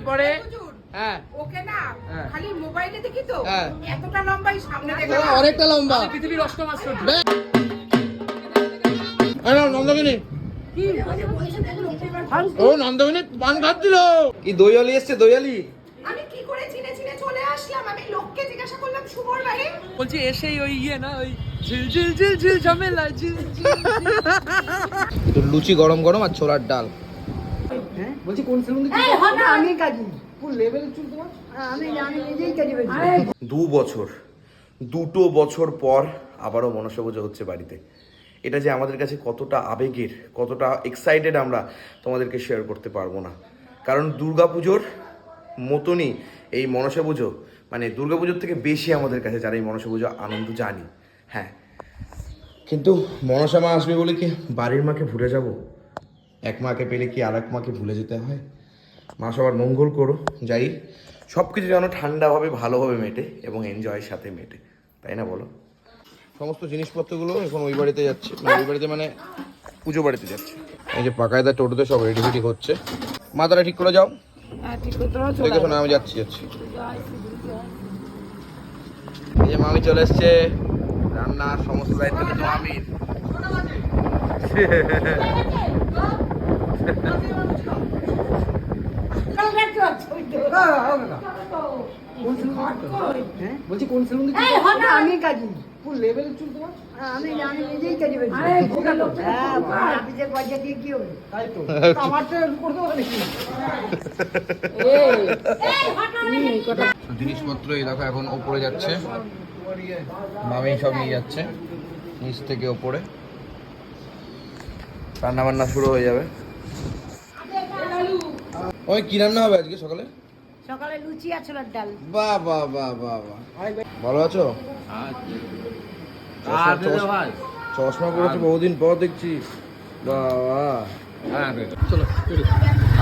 পরে হ্যাঁ। ওকে না হ্যাঁ। খালি মোবাইলে দেখি তো হ্যাঁ। এতটা লম্বাই সামনে ও, দেখলাম অনেকটা লম্বা। পৃথিবীর অষ্টম আশ্চর্য। বে- নন্দকিনী ও নন্দকিনী পান খাচ্ছিল। কি দইয়ালি এসছে দইয়ালি আমি কি করে চিনে চিনে চলে আসলাম? আমি লোককে জিজ্ঞাসা করলাম শুভর বাড়ি বলছি এসেই ওই ইয়ে না ওই ঝিল ঝিল ঝিল ঝিল ঝামেলা ঝিল ঝিল লুচি গরম গরম আর ছোলার ডাল। বলছি কোন সেলুন আমি কাজি। ফুল লেভেল চুল তোমার? আমি আমি নিজেই কাজি দু বছর দুটো বছর পর আবারও মনসা পুজো হচ্ছে বাড়িতে। এটা যে আমাদের কাছে কতটা আবেগের কতটা এক্সাইটেড আমরা তোমাদেরকে শেয়ার করতে পারব না। কারণ দুর্গাপুজোর মতনই এই মনসা পুজো মানে দুর্গাপুজোর থেকে বেশি আমাদের কাছে যারা এই মনসা পুজো আনন্দ জানি। হ্যাঁ। কিন্তু মনসা মা আসবে বলে কি বাড়ির মাকে ভুলে যাব? এক মাকে পেলে কি আর এক মাকে ভুলে যেতে হয়? মা সবার মঙ্গল করো যাই সব কিছু যেন ঠান্ডাভাবে ভালোভাবে মেটে এবং এনজয়ের সাথে মেটে। তাই না বলো? সমস্ত জিনিসপত্রগুলো এখন ওই বাড়িতে যাচ্ছে। ওই বাড়িতে মানে পুজো বাড়িতে যাচ্ছে। এই যে পাকায়দা টোটোতে সব রেডি ফেডি হচ্ছে। মা তারা ঠিক করে যাও। দেখে শোনো আমি যাচ্ছি যাচ্ছি। এই যে মামি চলে এসছে। রান্নার সমস্ত দায়িত্ব কিন্তু মামির। বলছি কোন সেলুন আমি কাজি চুল তোমার জিনিসপত্র এই দেখো, এখন ওপরে যাচ্ছে। মামি সব নিয়ে যাচ্ছে, নিচ থেকে ওপরে। রান্না বান্না শুরু হয়ে যাবে। ওই কি রান্না হবে আজকে সকালে? সকালে লুচি আর ছোলার ডাল। বাহ বাহ বাহ বাহ বাহ ভালো আছো? চশমা- পড়েছো বহুদিন পর দেখছি। বাবা চলো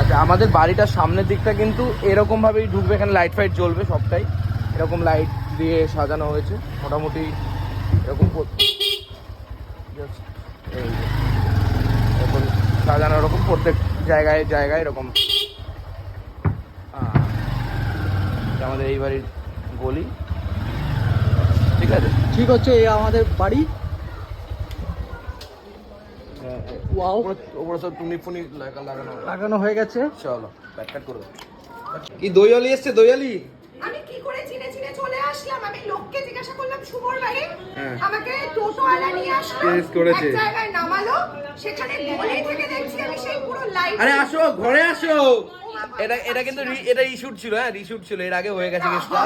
আচ্ছা আমাদের বাড়িটার সামনের দিকটা কিন্তু এরকম ভাবেই ঢুকবে এখানে লাইট ফাইট জ্বলবে সবটাই। এরকম লাইট দিয়ে সাজানো হয়েছে মোটামুটি এরকম। এরকম সাজানো এরকম প্রত্যেক জায়গায় জায়গায় এরকম। আমাদের এই বাড়ির গলি। ঠিক আছে? ঠিক হচ্ছে এই আমাদের বাড়ি। ওয়াও। ওপরে ওপরে সব টুনি ফুনি লাগানো লাগানো হয়ে গেছে। চলো ব্যাট কাট করো কি দইয়ালি এসছে দইয়ালি আমি কি করে চিনে চিনে চলে আসলাম? আমি লোককে জিজ্ঞাসা করলাম শুভর বাড়ি। হ্যাঁ। আমাকে টোটোওয়ালা নিয়ে আসলো। করেছে। জায়গায় নামালো সেখানে গলি থেকে দেখছি আমি সেই পুরো লাইট আরে আসো ঘরে আসো এটা এটা কিন্তু এটা রিশুট ছিল হ্যাঁ রিশুট ছিল এর আগে হয়ে গেছে কেসটা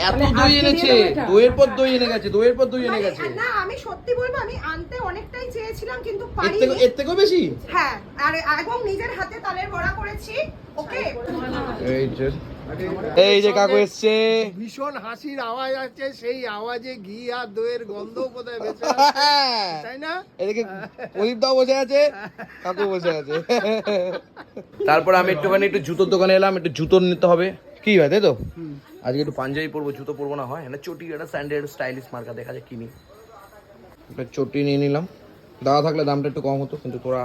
এত দই এনেছে দইয়ের পর দই এনে গেছে দইয়ের পর দই এনে গেছে না আমি সত্যি বলব আমি আনতে অনেকটাই চেয়েছিলাম কিন্তু এর পারিনি এর থেকেও বেশি হ্যাঁ আর এবং নিজের হাতে তালের বড়া করেছি ওকে এই যে এই যে কাকু এসছে। ভীষণ হাসির আওয়াজ আছে সেই আওয়াজে ঘি আর দইয়ের গন্ধ কোথায় বেঁচে তাই না? এদিকে প্রদীপ দাও বসে আছে কাকু বসে আছে। তারপর আমি একটুখানি একটু জুতোর দোকানে এলাম একটু জুতো নিতে হবে। কি হয় তাই তো? আজকে একটু পাঞ্জাবি পরবো জুতো পরবো না হয়। না চটি একটা স্যান্ডেল স্টাইলিশ মার্কা দেখা যায় কিনি একটা চটি নিয়ে নিলাম। দাদা থাকলে দামটা একটু কম হতো কিন্তু তোরা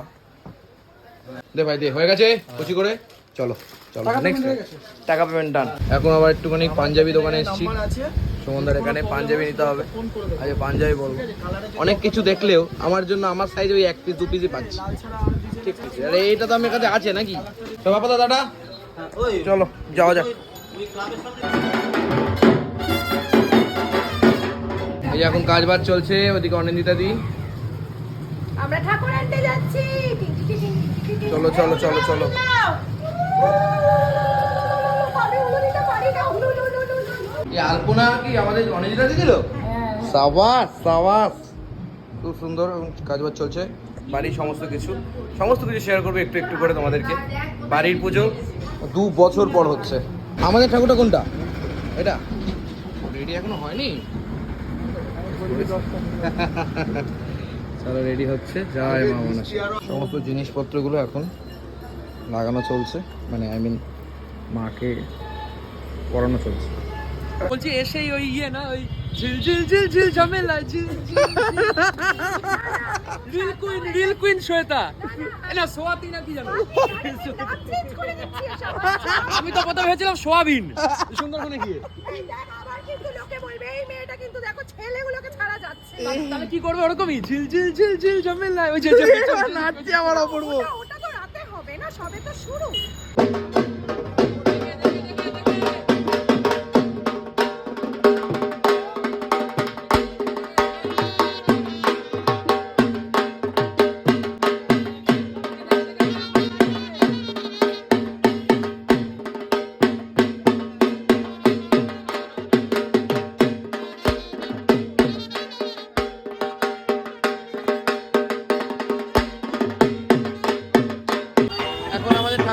দে ভাই দে হয়ে গেছে? খুশি করে? চলো চলো নেক্সট টাকা পেমেন্ট ডান এখন আবার একটুখানি পাঞ্জাবি দোকানে এসেছি সুমনদার এখানে পাঞ্জাবি নিতে হবে আচ্ছা পাঞ্জাবি বলব অনেক কিছু দেখলেও আমার জন্য আমার সাইজে ওই এক পিস দু পিসই পাচ্ছি ঠিক আছে আরে এইটা তো আমার কাছে আছে নাকি তো বাবা দাদা চলো যাওয়া যাক এই যে এখন কাজ বাজ চলছে ওদিকে অনিন্দিতা দি আমরা ঠাকুর আনতে যাচ্ছি চলো, চলো, চলো, চলো। আলপনা কি আমাদের অনিন্দিতা দি সাবাস সাবাস। খুব সুন্দর এবং কাজ বাজ চলছে বাড়ির সমস্ত কিছু। সমস্ত কিছু শেয়ার করব একটু একটু করে তোমাদেরকে। বাড়ির পুজো দু বছর পর হচ্ছে। আমাদের ঠাকুরটা কোনটা? এটা? রেডি এখনও হয়নি? চলো রেডি হচ্ছে। মা মনসা। সমস্ত জিনিসপত্রগুলো এখন লাগানো চলছে মানে আই মিন মাকে পড়ানো চলছে বলছি এসেই ওই ইয়ে না ওই ঝিল ঝিল ঝিল ঝিল ঝামেলা ঝিল reel queen reel queen Shweta না সোয়াতি না কি জানো। আমি তো প্রথমে ভেবেছিলাম সোয়াবিন সুন্দরবনে গিয়ে তাহলে কি করবে ওরকমই ঝিল ঝিল ঝিল ঝিল ঝামেলা ওই যে নাচছে আমার অপূর্ব ওটা- ওটা তো রাতে হবে না সবে তো শুরু।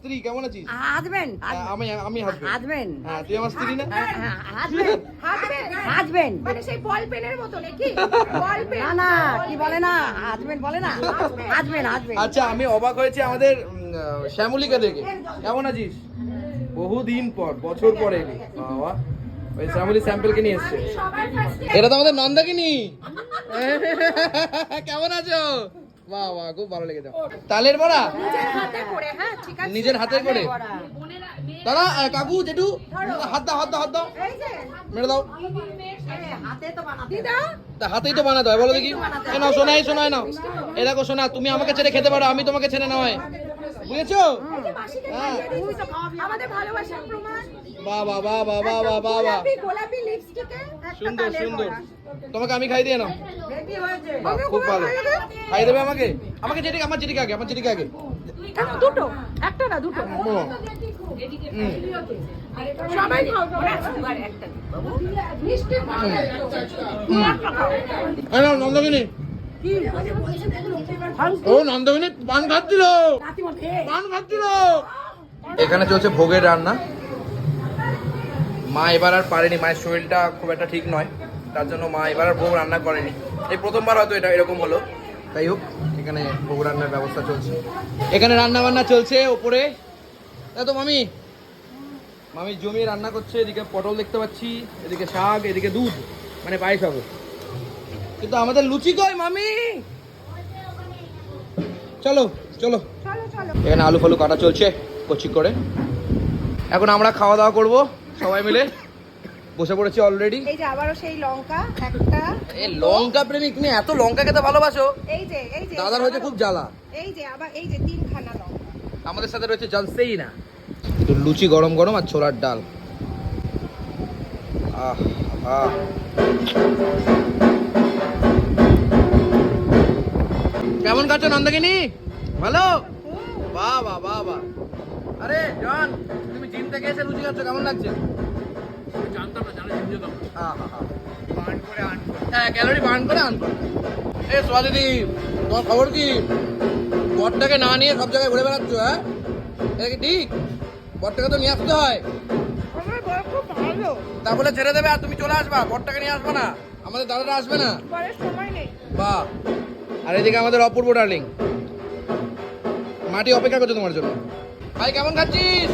স্ত্রী কেমন আছিস? হাজবেন্ড আমি আমি হাজবেন্ড হ্যাঁ তুই আমার স্ত্রী না? হাজবেন্ড হাজবেন্ড হাজবেন্ড মানে সেই বল পেনের মতো নাকি? বল পেন না না কি বলে না? হাজবেন্ড বলে না? হাজবেন্ড হাজবেন্ড আচ্ছা আমি অবাক হয়েছি আমাদের শ্যামলীকে দেখে। কেমন আছিস? বহুদিন পর বছর পরে এলি। বাবা ওই শ্যামলী স্যাম্পেলকে নিয়ে এসছে। এটা তো আমাদের নন্দাকিনি। কেমন আছো? বাহ বাহ খুব ভালো লেগেছে। তালের বড়া? নিজের হাতে করে তারা কাকু জেঠু হাত দাও হাত দাও হাত দাও। মেরে দাও। হাতেই তো বানাতে হয় বলো দেখি। না শোনাই শোনাই নাও। এ দেখো শোনা তুমি আমাকে ছেড়ে খেতে পারো আমি তোমাকে ছেড়ে নয় বুঝেছ? বাবা বাবা বাবা বাবা সুন্দর সুন্দর। তোমাকে আমি খাই দিয়ে নাও। খুব ভালো। দেবে আমাকে? আমাকে যেটিকে আমার যেটিকে আগে আমার যেটিকে আগে। দুটো। একটা না দুটো। সবাই নন্দকিনী ও নন্দকিনী পান খাচ্ছিল পান খাচ্ছিল এখানে চলছে ভোগের রান্না। মা এবার আর পারেনি মায়ের শরীরটা খুব একটা ঠিক নয়। তার জন্য মা এবার আর ভোগ রান্না করেনি। এই প্রথমবার হয়তো এটা এরকম হলো। তাই হোক এখানে ভোগ রান্নার ব্যবস্থা চলছে। এখানে রান্না বান্না চলছে ওপরে। তো মামি। মামি জমিয়ে রান্না করছে এদিকে পটল দেখতে পাচ্ছি এদিকে শাক এদিকে দুধ মানে পায়েস হবে। কিন্তু আমাদের লুচি কই মামি? চলো চলো। চলো চলো। এখানে আলু ফালু কাটা চলছে কচি করে। এখন আমরা খাওয়া দাওয়া করব সবাই মিলে। বসে পড়েছি অলরেডি এই যে আবারও সেই লঙ্কা একটা এ লঙ্কা প্রেমিক তুমি এত লঙ্কা খেতে ভালোবাসো? এই যে এই যে দাদার হয়েছে খুব জ্বালা। এই যে আবার এই যে তিনখানা লঙ্কা। আমাদের সাথে রয়েছে জানছেই না একটু লুচি গরম গরম আর ছোলার ডাল। আহ আহ। কেমন খাচ্ছ নন্দকিনী ভালো? বাহ বাহ বাহ বাহ। আরে জন তুমি জিম থেকে এসে লুচি খাচ্ছ কেমন লাগছে? বরটাকে না নিয়ে সব জায়গায় ঘুরে হ্যাঁ ঠিক বরটাকে তো নিয়ে আসতে হয় ছেড়ে দেবে আর তুমি চলে আসবা বরটাকে নিয়ে আসবে না আমাদের আসবে না আর এদিকে আমাদের অপূর্ব ডার্লিং মাটি অপেক্ষা করছে তোমার জন্য ভাই কেমন খাচ্ছিস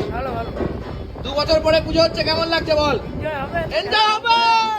দু বছর পরে পুজো হচ্ছে কেমন লাগছে বল? হবে। এনজয় হবে!